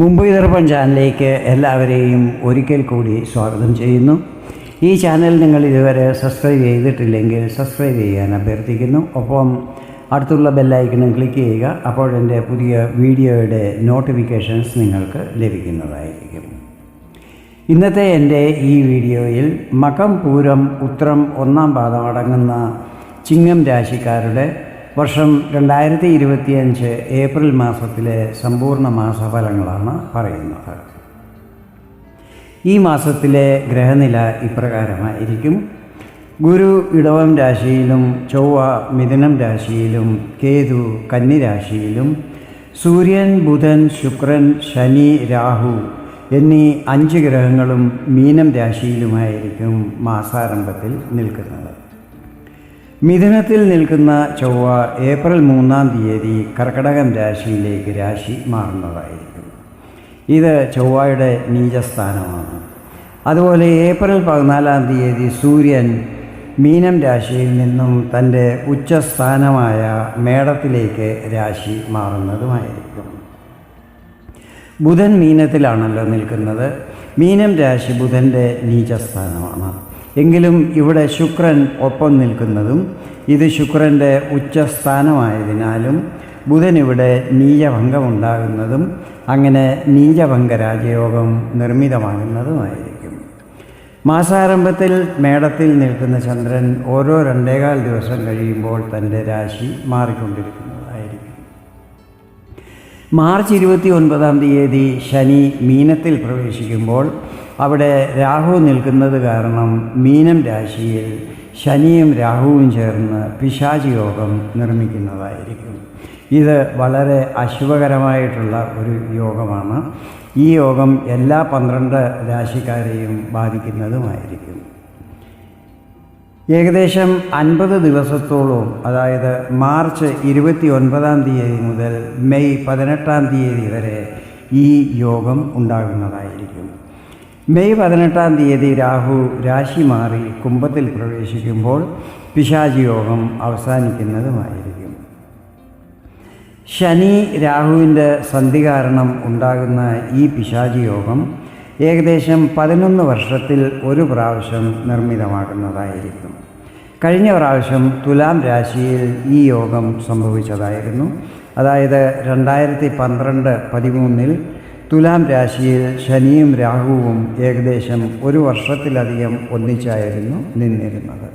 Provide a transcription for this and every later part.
മുംബൈ ദർപ്പൺ ചാനലിലേക്ക് എല്ലാവരെയും ഒരിക്കൽ കൂടി സ്വാഗതം ചെയ്യുന്നു. ഈ ചാനൽ നിങ്ങൾ ഇതുവരെ സബ്സ്ക്രൈബ് ചെയ്തിട്ടില്ലെങ്കിൽ സബ്സ്ക്രൈബ് ചെയ്യാൻ അഭ്യർത്ഥിക്കുന്നു. ഒപ്പം അടുത്തുള്ള ബെല്ലൈക്കണും ക്ലിക്ക് ചെയ്യുക അപ്പോൾ എന്റെ പുതിയ വീഡിയോയുടെ നോട്ടിഫിക്കേഷൻസ് നിങ്ങൾക്ക് ലഭിക്കുന്നതായിരിക്കും. ഇന്നത്തെ എന്റെ ഈ വീഡിയോയിൽ മകം പൂരം ഉത്രം ഒന്നാം പാദം അടങ്ങുന്ന ചിങ്ങം രാശിക്കാരുടെ വർഷം രണ്ടായിരത്തി ഇരുപത്തിയഞ്ച് ഏപ്രിൽ മാസത്തിലെ സമ്പൂർണ മാസഫലങ്ങളാണ് പറയുന്നത്. ഈ മാസത്തിലെ ഗ്രഹനില ഇപ്രകാരമായിരിക്കും. ഗുരു ഇടവം രാശിയിലും ചൊവ്വ മിഥുനം രാശിയിലും കേതു കന്നിരാശിയിലും സൂര്യൻ ബുധൻ ശുക്രൻ ശനി രാഹു എന്നീ അഞ്ച് ഗ്രഹങ്ങളും മീനം രാശിയിലുമായിരിക്കും മാസാരംഭത്തിൽ നിൽക്കുന്നത്. മിഥുനത്തിൽ നിൽക്കുന്ന ചൊവ്വ ഏപ്രിൽ മൂന്നാം തീയതി കർക്കടകം രാശിയിലേക്ക് രാശി മാറുന്നതായിരിക്കും. ഇത് ചൊവ്വയുടെ നീചസ്ഥാനമാണ്. അതുപോലെ ഏപ്രിൽ പതിനാലാം തീയതി സൂര്യൻ മീനം രാശിയിൽ നിന്നും തന്റെ ഉച്ചസ്ഥാനമായ മേടത്തിലേക്ക് രാശി മാറുന്നതുമായിരിക്കും. ബുധൻ മീനത്തിലാണല്ലോ നിൽക്കുന്നത്. മീനം രാശി ബുധന്റെ നീചസ്ഥാനമാണ്. എങ്കിലും ഇവിടെ ശുക്രൻ ഒപ്പം നിൽക്കുന്നതും ഇത് ശുക്രന്റെ ഉച്ചസ്ഥാനമായതിനാലും ബുധൻ ഇവിടെ നീചഭംഗമുണ്ടാകുന്നതും അങ്ങനെ നീചഭംഗ രാജയോഗം നിർമ്മിതമാകുന്നതുമായിരിക്കും. മാസാരംഭത്തിൽ മേടത്തിൽ നിൽക്കുന്ന ചന്ദ്രൻ ഓരോ രണ്ടേകാൽ ദിവസം കഴിയുമ്പോൾ തന്റെ രാശി മാറിക്കൊണ്ടിരിക്കുന്നതായിരിക്കും മാർച്ച് ഇരുപത്തി ഒൻപതാം തീയതി ശനി മീനത്തിൽ പ്രവേശിക്കുമ്പോൾ അവിടെ രാഹു നിൽക്കുന്നത് കാരണം മീനം രാശിയിൽ ശനിയും രാഹുവും ചേർന്ന് പിശാച് യോഗം നിർമ്മിക്കുന്നതായിരിക്കും. ഇത് വളരെ അശുഭകരമായിട്ടുള്ള ഒരു യോഗമാണ്. ഈ യോഗം എല്ലാ പന്ത്രണ്ട് രാശിക്കാരെയും ബാധിക്കുന്നതുമായിരിക്കും. ഏകദേശം അൻപത് ദിവസത്തോളം അതായത് മാർച്ച് ഇരുപത്തി ഒൻപതാം തീയതി മുതൽ മെയ് പതിനെട്ടാം തീയതി വരെ ഈ യോഗം ഉണ്ടാകുന്നതായിരിക്കും. മെയ് പതിനെട്ടാം തീയതി രാഹു രാശി മാറി കുംഭത്തിൽ പ്രവേശിക്കുമ്പോൾ പിശാചി യോഗം അവസാനിക്കുന്നതുമായിരിക്കും. ശനി രാഹുവിന്റെ സന്ധി കാരണം ഉണ്ടാകുന്ന ഈ പിശാചി യോഗം ഏകദേശം പതിനൊന്ന് വർഷത്തിൽ ഒരു പ്രാവശ്യം നിർമ്മിതമാകുന്നതായിരിക്കും. കഴിഞ്ഞ പ്രാവശ്യം തുലാം രാശിയിൽ ഈ യോഗം സംഭവിച്ചതായിരുന്നു. അതായത് രണ്ടായിരത്തി പന്ത്രണ്ട് പതിമൂന്നിൽ തുലാം രാശിയിൽ ശനിയും രാഹുവും ഏകദേശം ഒരു വർഷത്തിലധികം ഒന്നിച്ചായിരുന്നു നിന്നിരുന്നത്.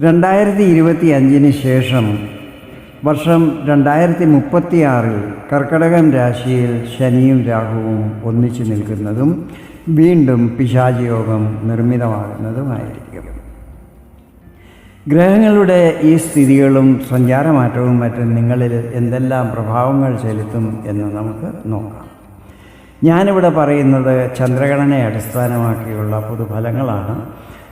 രണ്ടായിരത്തി ഇരുപത്തി അഞ്ചിന് ശേഷം വർഷം രണ്ടായിരത്തി മുപ്പത്തിയാറിൽ കർക്കടകം രാശിയിൽ ശനിയും രാഹുവും ഒന്നിച്ചു നിൽക്കുന്നതും വീണ്ടും പിശാചയോഗം നിർമ്മിതമാകുന്നതുമായിരിക്കും. ഗ്രഹങ്ങളുടെ ഈ സ്ഥിതികളും സഞ്ചാരമാറ്റവും മറ്റും നിങ്ങളിൽ എന്തെല്ലാം പ്രഭാവങ്ങൾ ചെലുത്തും എന്ന് നമുക്ക് നോക്കാം. ഞാനിവിടെ പറയുന്നത് ചന്ദ്രഗണനയെ അടിസ്ഥാനമാക്കിയുള്ള പൊതുഫലങ്ങളാണ്.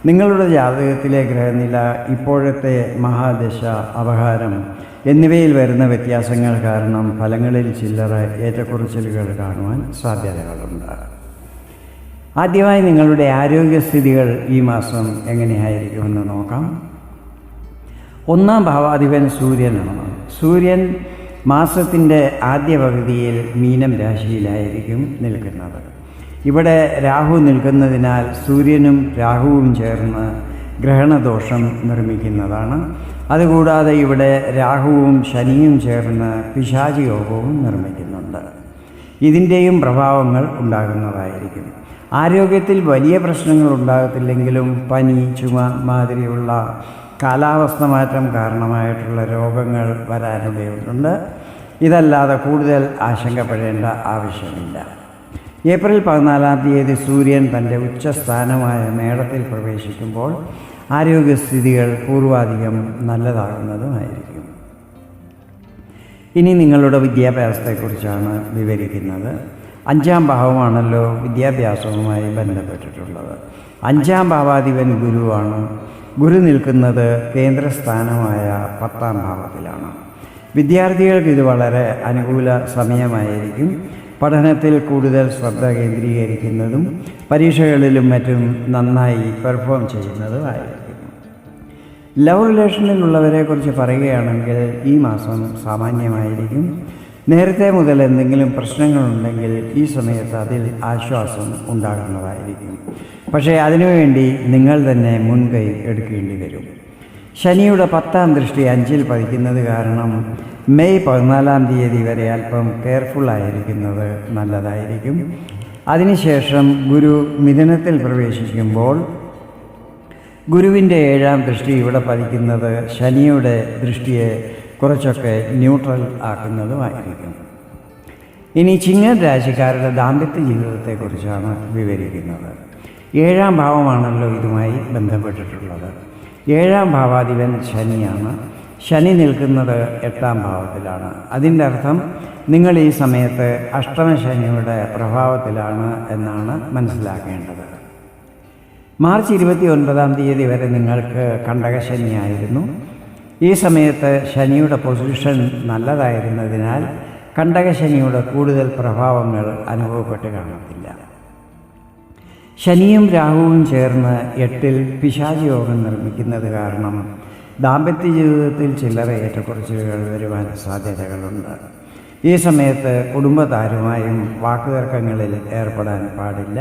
നിങ്ങളുടെ ജാതകത്തിലെ ഗ്രഹനില ഇപ്പോഴത്തെ മഹാദശ അപഹാരം എന്നിവയിൽ വരുന്ന വ്യത്യാസങ്ങൾ കാരണം ഫലങ്ങളിൽ ചില്ലറ ഏറ്റക്കുറച്ചിലുകൾ കാണുവാൻ സാധ്യതകളുണ്ട്. ആദ്യമായി നിങ്ങളുടെ ആരോഗ്യസ്ഥിതികൾ ഈ മാസം എങ്ങനെയായിരിക്കുമെന്ന് നോക്കാം. ഒന്നാം ഭാവാധിപൻ സൂര്യനാണ്. സൂര്യൻ മാസത്തിന്റെ ആദ്യ പകുതിയിൽ മീനം രാശിയിലായിരിക്കും നിൽക്കുന്നത്. ഇവിടെ രാഹു നിൽക്കുന്നതിനാൽ സൂര്യനും രാഹുവും ചേർന്ന് ഗ്രഹണദോഷം നിർമ്മിക്കുന്നതാണ്. അതുകൂടാതെ ഇവിടെ രാഹുവും ശനിയും ചേർന്ന് പിശാചി യോഗവും നിർമ്മിക്കുന്നുണ്ട്. ഇതിന്റെയും പ്രഭാവങ്ങൾ ഉണ്ടാകുന്നതായിരിക്കും. ആരോഗ്യത്തിൽ വലിയ പ്രശ്നങ്ങൾ ഉണ്ടാകത്തില്ലെങ്കിലും പനി ചുമ മാതിരിയുള്ള കാലാവസ്ഥ മാറ്റം കാരണമായിട്ടുള്ള രോഗങ്ങൾ വരാനിടയുണ്ട് ഇതല്ലാതെ കൂടുതൽ ആശങ്കപ്പെടേണ്ട ആവശ്യമില്ല. ഏപ്രിൽ പതിനാലാം തീയതി സൂര്യൻ തന്റെ ഉച്ചസ്ഥാനമായ മേടത്തിൽ പ്രവേശിക്കുമ്പോൾ ആരോഗ്യസ്ഥിതികൾ പൂർവാധികം നല്ലതാകുന്നതുമായിരിക്കും. ഇനി നിങ്ങളുടെ വിദ്യാഭ്യാസത്തെക്കുറിച്ചാണ് വിവരിക്കുന്നത്. അഞ്ചാം ഭാവമാണല്ലോ വിദ്യാഭ്യാസവുമായി ബന്ധപ്പെട്ടിട്ടുള്ളത്. അഞ്ചാം ഭാവാധിപൻ ഗുരുവാണ്. ഗുരു നിൽക്കുന്നത് കേന്ദ്രസ്ഥാനമായ പത്താം ഭാവത്തിലാണ്. വിദ്യാർത്ഥികൾക്ക് ഇത് വളരെ അനുകൂല സമയമായിരിക്കും. പഠനത്തിൽ കൂടുതൽ ശ്രദ്ധ കേന്ദ്രീകരിക്കുന്നതും പരീക്ഷകളിലും മറ്റും നന്നായി പെർഫോം ചെയ്യുന്നതുമായിരിക്കും ലവ് റിലേഷനിലുള്ളവരെ കുറിച്ച് പറയുകയാണെങ്കിൽ ഈ മാസം സാമാന്യമായിരിക്കും. നേരത്തെ മുതൽ എന്തെങ്കിലും പ്രശ്നങ്ങളുണ്ടെങ്കിൽ ഈ സമയത്ത് അതിൽ ആശ്വാസം ഉണ്ടാകുന്നതായിരിക്കും. പക്ഷേ അതിനുവേണ്ടി നിങ്ങൾ തന്നെ മുൻകൈ എടുക്കേണ്ടി വരും. ശനിയുടെ പത്താം ദൃഷ്ടി അഞ്ചിൽ പതിക്കുന്നത് കാരണം മെയ് പതിനാലാം തീയതി വരെ അല്പം കെയർഫുൾ കെയർഫുള്ളായിരിക്കുന്നത് നല്ലതായിരിക്കും. അതിനുശേഷം ഗുരു മിഥുനത്തിൽ പ്രവേശിക്കുമ്പോൾ ഗുരുവിന്റെ ഏഴാം ദൃഷ്ടി ഇവിടെ പതിക്കുന്നത് ശനിയുടെ ദൃഷ്ടിയെ കുറച്ചൊക്കെ ന്യൂട്രൽ ആക്കുന്നതുമായിരിക്കും. ഇനി ചിങ്ങൻ രാശിക്കാരുടെ ദാമ്പത്യ ജീവിതത്തെക്കുറിച്ചാണ് വിവരിക്കുന്നത്. ഏഴാം ഭാവമാണല്ലോ ഇതുമായി ബന്ധപ്പെട്ടിട്ടുള്ളത്. ഏഴാം ഭാവാധിപൻ ശനിയാണ്. ശനി നിൽക്കുന്നത് എട്ടാം ഭാവത്തിലാണ്. അതിന്റെ അർത്ഥം നിങ്ങൾ ഈ സമയത്ത് അഷ്ടമശനിയുടെ പ്രഭാവത്തിലാണ് എന്നാണ് മനസ്സിലാക്കേണ്ടത്. മാർച്ച് ഇരുപത്തി ഒൻപതാം തീയതി വരെ നിങ്ങൾക്ക് കണ്ടകശനിയായിരുന്നു. ഈ സമയത്ത് ശനിയുടെ പൊസിഷൻ നല്ലതായിരുന്നതിനാൽ കണ്ടകശനിയുടെ കൂടുതൽ പ്രഭാവങ്ങൾ അനുഭവപ്പെട്ട് കാണത്തില്ല. ശനിയും രാഹുവും ചേർന്ന് എട്ടിൽ പിശാചി യോഗം നിർമ്മിക്കുന്നത് കാരണം ദാമ്പത്യ ജീവിതത്തിൽ ചില്ലറ ഏറ്റക്കുറച്ചിലുകൾ വരുവാൻ സാധ്യതകളുണ്ട്. ഈ സമയത്ത് കുടുംബത്താരുമായും വാക്കുതർക്കങ്ങളിൽ ഏർപ്പെടാൻ പാടില്ല.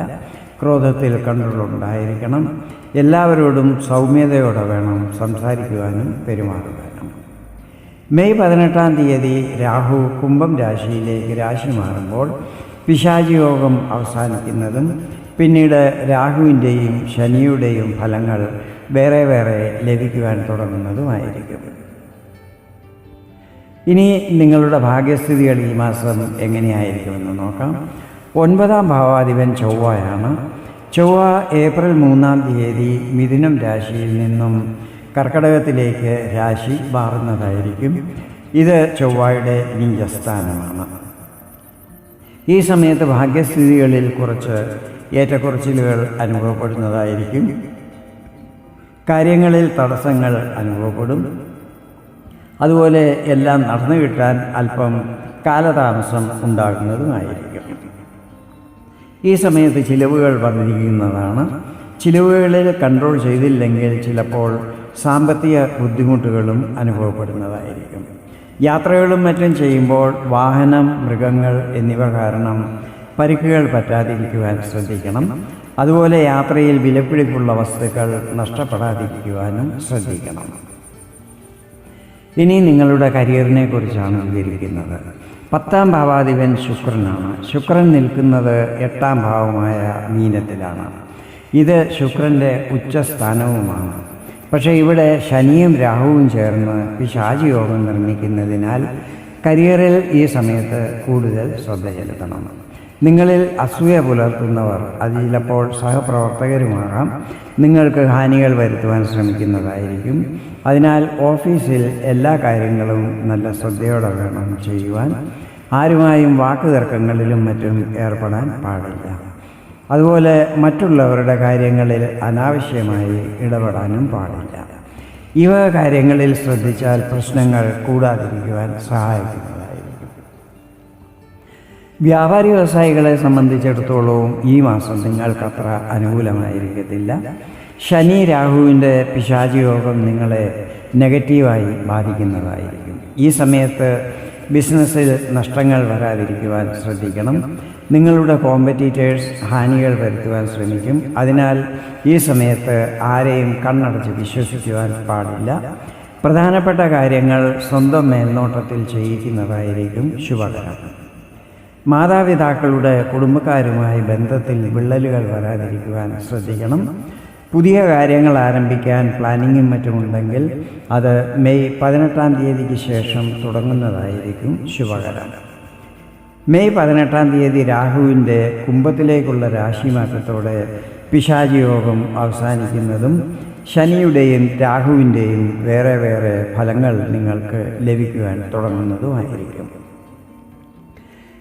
ക്രോധത്തിൽ കൺട്രോൾ ഉണ്ടായിരിക്കണം എല്ലാവരോടും സൗമ്യതയോടെ വേണം സംസാരിക്കുവാനും പെരുമാറുവാനും. മെയ് പതിനെട്ടാം തീയതി രാഹു കുംഭം രാശിയിലേക്ക് രാശി മാറുമ്പോൾ പിശാചി യോഗം അവസാനിക്കുന്നതും പിന്നീട് രാഹുവിന്റെയും ശനിയുടെയും ഫലങ്ങൾ വേറെ വേറെ ലഭിക്കുവാൻ തുടങ്ങുന്നതുമായിരിക്കും. ഇനി നിങ്ങളുടെ ഭാഗ്യസ്ഥിതികൾ ഈ മാസം എങ്ങനെയായിരിക്കുമെന്ന് നോക്കാം. ഒൻപതാം ഭാവാധിപൻ ചൊവ്വയാണ്. ചൊവ്വ ഏപ്രിൽ മൂന്നാം തീയതി മിഥുനം രാശിയിൽ നിന്നും കർക്കടകത്തിലേക്ക് രാശി മാറുന്നതായിരിക്കും. ഇത് ചൊവ്വയുടെ നീചസ്ഥാനമാണ് ഈ സമയത്ത് ഭാഗ്യസ്ഥിതികളിൽ കുറച്ച് ഏറ്റക്കുറച്ചിലുകൾ അനുഭവപ്പെടുന്നതായിരിക്കും. കാര്യങ്ങളിൽ തടസ്സങ്ങൾ അനുഭവപ്പെടും. അതുപോലെ എല്ലാം നടന്നു കിട്ടാൻ അല്പം കാലതാമസം ഉണ്ടാകുന്നതുമായിരിക്കും. ഈ സമയത്ത് ചിലവുകൾ വർദ്ധിക്കുന്നതാണ് ചിലവുകളിൽ കൺട്രോൾ ചെയ്തില്ലെങ്കിൽ ചിലപ്പോൾ സാമ്പത്തിക ബുദ്ധിമുട്ടുകളും അനുഭവപ്പെടുന്നതായിരിക്കും. യാത്രകളും മറ്റും ചെയ്യുമ്പോൾ വാഹനം മൃഗങ്ങൾ എന്നിവ കാരണം പരിക്കുകൾ പറ്റാതിരിക്കുവാൻ ശ്രദ്ധിക്കണം. അതുപോലെ യാത്രയിൽ വിലപിടിപ്പുള്ള വസ്തുക്കൾ നഷ്ടപ്പെടാതിരിക്കുവാനും ശ്രദ്ധിക്കണം. ഇനി നിങ്ങളുടെ കരിയറിനെ കുറിച്ചാണ് വിവരിക്കുന്നത്. പത്താം ഭാവാധിപൻ ശുക്രനാണ്. ശുക്രൻ നിൽക്കുന്നത് എട്ടാം ഭാവമായ മീനത്തിലാണ്. ഇത് ശുക്രന്റെ ഉച്ചസ്ഥാനവുമാണ്. പക്ഷേ ഇവിടെ ശനിയും രാഹുവും ചേർന്ന് പിശാചിയോഗം നിർമ്മിക്കുന്നതിനാൽ കരിയറിൽ ഈ സമയത്ത് കൂടുതൽ ശ്രദ്ധ ചെലുത്തണം. നിങ്ങളിൽ അസൂയ പുലർത്തുന്നവർ അത് ചിലപ്പോൾ സഹപ്രവർത്തകരുമാകാം. നിങ്ങൾക്ക് ഹാനികൾ വരുത്തുവാൻ ശ്രമിക്കുന്നതായിരിക്കും. അതിനാൽ ഓഫീസിൽ എല്ലാ കാര്യങ്ങളും നല്ല ശ്രദ്ധയോടെ വേണം ചെയ്യുവാൻ. ആരുമായും വാക്കുതർക്കങ്ങളിലും മറ്റും ഏർപ്പെടാൻ പാടില്ല. അതുപോലെ മറ്റുള്ളവരുടെ കാര്യങ്ങളിൽ അനാവശ്യമായി ഇടപെടാനും പാടില്ല. ഇവ കാര്യങ്ങളിൽ ശ്രദ്ധിച്ചാൽ പ്രശ്നങ്ങൾ കൂടാതിരിക്കുവാൻ സഹായിക്കുന്നതായിരിക്കും വ്യാപാരി വ്യവസായികളെ സംബന്ധിച്ചിടത്തോളവും ഈ മാസം നിങ്ങൾക്കത്ര അനുകൂലമായിരിക്കത്തില്ല. ശനി രാഹുവിന്റെ പിശാചി യോഗം നിങ്ങളെ നെഗറ്റീവായി ബാധിക്കുന്നതായിരിക്കും. ഈ സമയത്ത് ബിസിനസ്സിൽ നഷ്ടങ്ങൾ വരാതിരിക്കുവാൻ ശ്രദ്ധിക്കണം. നിങ്ങളുടെ കോമ്പറ്റീറ്റേഴ്സ് ഹാനികൾ വരുത്തുവാൻ ശ്രമിക്കും. അതിനാൽ ഈ സമയത്ത് ആരെയും കണ്ണടച്ച് വിശ്വസിക്കുവാൻ പാടില്ല. പ്രധാനപ്പെട്ട കാര്യങ്ങൾ സ്വന്തം മേൽനോട്ടത്തിൽ ചെയ്യിക്കുന്നതായിരിക്കും ശുഭകരം. മാതാപിതാക്കളുടെ കുടുംബക്കാരുമായി ബന്ധത്തിൽ വിള്ളലുകൾ വരാതിരിക്കുവാൻ ശ്രദ്ധിക്കണം. പുതിയ കാര്യങ്ങൾ ആരംഭിക്കാൻ പ്ലാനിങ്ങും മറ്റുമുണ്ടെങ്കിൽ അത് മെയ് പതിനെട്ടാം തീയതിക്ക് ശേഷം തുടങ്ങുന്നതായിരിക്കും ശുഭകരം. മെയ് പതിനെട്ടാം തീയതി രാഹുവിന്റെ കുംഭത്തിലേക്കുള്ള രാശിമാറ്റത്തോടെ പിശാചി യോഗം അവസാനിക്കുന്നതും ശനിയുടെയും രാഹുവിന്റെയും വേറെ വേറെ ഫലങ്ങൾ നിങ്ങൾക്ക് ലഭിക്കുവാൻ തുടങ്ങുന്നതുമായിരിക്കും.